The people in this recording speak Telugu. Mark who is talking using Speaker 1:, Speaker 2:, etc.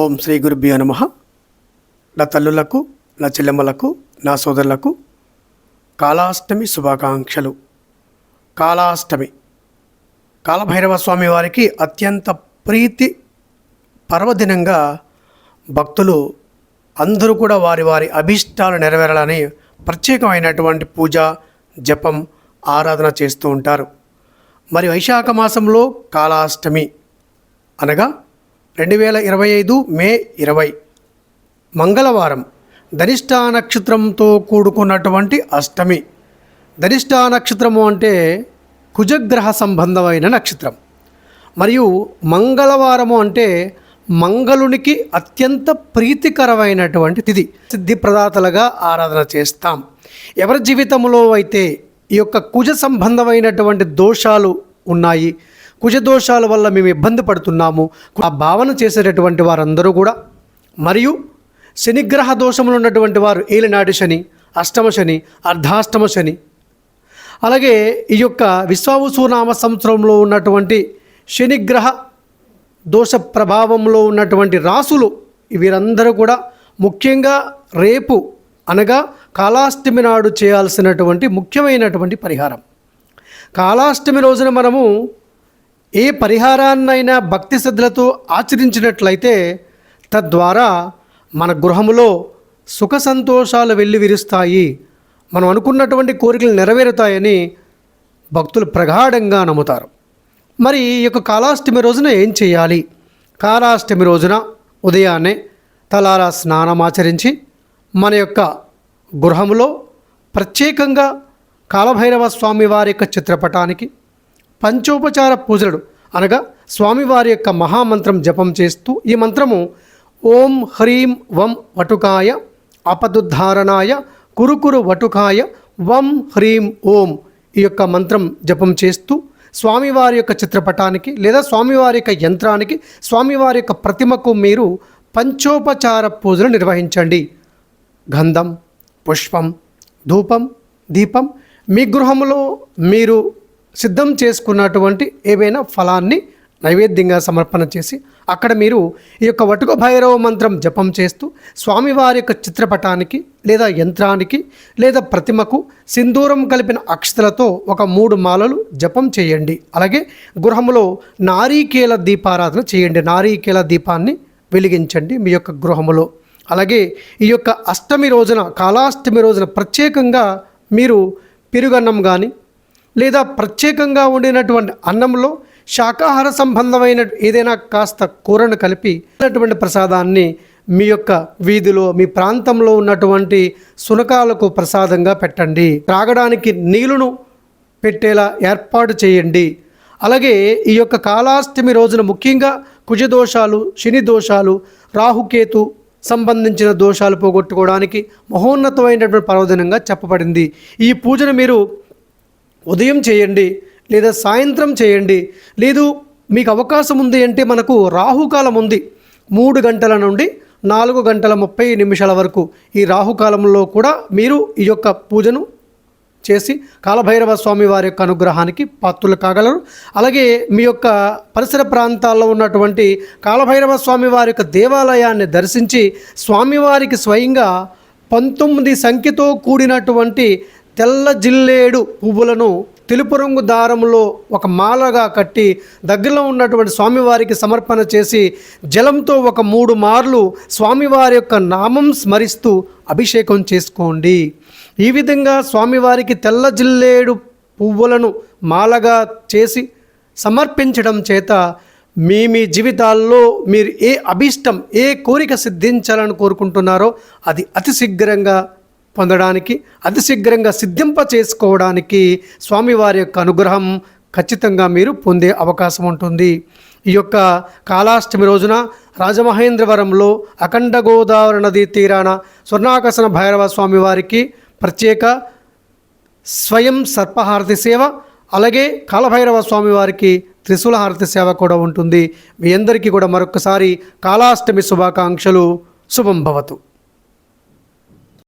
Speaker 1: ఓం శ్రీ గురుభ్యో నమ. నా తల్లులకు నా చెల్లెమ్మలకు నా సోదరులకు కాళాష్టమి శుభాకాంక్షలు. కాళాష్టమి కాలభైరవ స్వామి వారికి అత్యంత ప్రీతి పర్వదినంగా భక్తులు అందరూ కూడా వారి వారి అభీష్టాలు నెరవేరాలని ప్రత్యేకమైనటువంటి పూజ జపం ఆరాధన చేస్తూ ఉంటారు. మరి వైశాఖ మాసంలో కాళాష్టమి అనగా రెండు వేల ఇరవై ఐదు మే ఇరవై. మంగళవారం ధనిష్టా నక్షత్రంతో కూడుకున్నటువంటి అష్టమి. ధనిష్టా నక్షత్రము అంటే కుజగ్రహ సంబంధమైన నక్షత్రం. మరియు మంగళవారము అంటే మంగళునికి అత్యంత ప్రీతికరమైనటువంటి తిథి. సిద్ధి ప్రదాతలుగా ఆరాధన చేస్తాం. ఎవరి జీవితంలో అయితే ఈ యొక్క కుజ సంబంధమైనటువంటి దోషాలు ఉన్నాయి కుజ దోషాల వల్ల మేము ఇబ్బంది పడుతున్నాము. ఆ భావన చేసేటటువంటి వారందరూ కూడా మరియు శనిగ్రహ దోషములు ఉన్నటువంటి వారు ఏలినాటి శని అష్టమ శని అర్ధాష్టమ శని. అలాగే ఈ యొక్క విశ్వావసునామ సంవత్సరంలో ఉన్నటువంటి శనిగ్రహ దోష ప్రభావంలో ఉన్నటువంటి రాసులు వీరందరూ కూడా ముఖ్యంగా రేపు అనగా కాళాష్టమి నాడు చేయాల్సినటువంటి ముఖ్యమైనటువంటి పరిహారం. కాళాష్టమి రోజున మనము ఏ పరిహారాన్నైనా భక్తి శ్రద్ధలతో ఆచరించినట్లయితే తద్వారా మన గృహములో సుఖ సంతోషాలు వెళ్ళి విరుస్తాయి. మనం అనుకున్నటువంటి కోరికలు నెరవేరుతాయని భక్తులు ప్రగాఢంగా నమ్ముతారు. మరి ఈ యొక్క కాలాష్టమి రోజున ఏం చేయాలి? కాలాష్టమి రోజున ఉదయాన్నే తలారా స్నానం ఆచరించి మన యొక్క గృహంలో ప్రత్యేకంగా కాలభైరవ స్వామి వారి యొక్క చిత్రపటానికి పంచోపచార పూజలు అనగా స్వామివారి యొక్క మహామంత్రం జపం చేస్తూ ఈ మంత్రము ఓం హ్రీం వం వటుకాయ అపదుద్ధారణాయ కురుకురు వటుకాయ వం హ్రీం ఓం ఈ యొక్క మంత్రం జపం చేస్తూ స్వామివారి యొక్క చిత్రపటానికి లేదా స్వామివారి యొక్క యంత్రానికి స్వామివారి యొక్క ప్రతిమకు మీరు పంచోపచార పూజలు నిర్వహించండి. గంధం పుష్పం ధూపం దీపం మీ గృహంలో మీరు సిద్ధం చేసుకున్నటువంటి ఏవైనా ఫలాన్ని నైవేద్యంగా సమర్పణ చేసి అక్కడ మీరు ఈ యొక్క వటుక భైరవ మంత్రం జపం చేస్తూ స్వామివారి యొక్క చిత్రపటానికి లేదా యంత్రానికి లేదా ప్రతిమకు సింధూరం కలిపిన అక్షతలతో ఒక మూడు మాలలు జపం చేయండి. అలాగే గృహంలో నారీకేల దీపారాధన చేయండి. నారీకేల దీపాన్ని వెలిగించండి మీ యొక్క గృహములో. అలాగే ఈ యొక్క అష్టమి రోజున కాలాష్టమి రోజున ప్రత్యేకంగా మీరు పెరుగన్నం కానీ లేదా ప్రత్యేకంగా వండినటువంటి అన్నంలో శాకాహార సంబంధమైన ఏదైనా కాస్త కూరను కలిపి ఉన్నటువంటి ప్రసాదాన్ని మీ యొక్క వీధిలో మీ ప్రాంతంలో ఉన్నటువంటి సునకాలకు ప్రసాదంగా పెట్టండి. త్రాగడానికి నీళ్ళను పెట్టేలా ఏర్పాటు చేయండి. అలాగే ఈ యొక్క కాలాష్టమి రోజున ముఖ్యంగా కుజదోషాలు శని దోషాలు రాహుకేతు సంబంధించిన దోషాలు పోగొట్టుకోవడానికి మహోన్నతమైనటువంటి పర్వదినంగా చెప్పబడింది. ఈ పూజను మీరు ఉదయం చేయండి లేదా సాయంత్రం చేయండి. లేదు మీకు అవకాశం ఉంది అంటే మనకు రాహుకాలం ఉంది. మూడు గంటల నుండి నాలుగు గంటల ముప్పై నిమిషాల వరకు ఈ రాహుకాలంలో కూడా మీరు ఈ యొక్క పూజను చేసి కాలభైరవ స్వామి వారి యొక్క అనుగ్రహానికి పాత్రులు కాగలరు. అలాగే మీ యొక్క పరిసర ప్రాంతాల్లో ఉన్నటువంటి కాలభైరవ స్వామి వారి యొక్క దేవాలయాన్ని దర్శించి స్వామివారికి స్వయంగా పంతొమ్మిది సంఖ్యతో కూడినటువంటి తెల్ల జిల్లేడు పువ్వులను తెలుపు రంగు దారంలో ఒక మాలగా కట్టి దగ్గరలో ఉన్నటువంటి స్వామివారికి సమర్పణ చేసి జలంతో ఒక మూడు మార్లు స్వామివారి యొక్క నామం స్మరిస్తూ అభిషేకం చేసుకోండి. ఈ విధంగా స్వామివారికి తెల్ల జిల్లేడు పువ్వులను మాలగా చేసి సమర్పించడం చేత మీ మీ జీవితాల్లో మీరు ఏ అభిష్టం ఏ కోరిక సిద్ధించాలని కోరుకుంటున్నారో అది అతి శీఘ్రంగా పొందడానికి అతి శీఘ్రంగా సిద్ధింప చేసుకోవడానికి స్వామివారి యొక్క అనుగ్రహం ఖచ్చితంగా మీరు పొందే అవకాశం ఉంటుంది. ఈ యొక్క కాళాష్టమి రోజున రాజమహేంద్రవరంలో అఖండ గోదావరి నదీ తీరాన స్వర్ణాకర్షణ భైరవ స్వామి వారికి ప్రత్యేక స్వయం సర్పహారతి సేవ అలాగే కాలభైరవ స్వామి వారికి త్రిశూల హారతి సేవ కూడా ఉంటుంది. మీ అందరికీ కూడా మరొకసారి కాళాష్టమి శుభాకాంక్షలు. శుభం భవతు.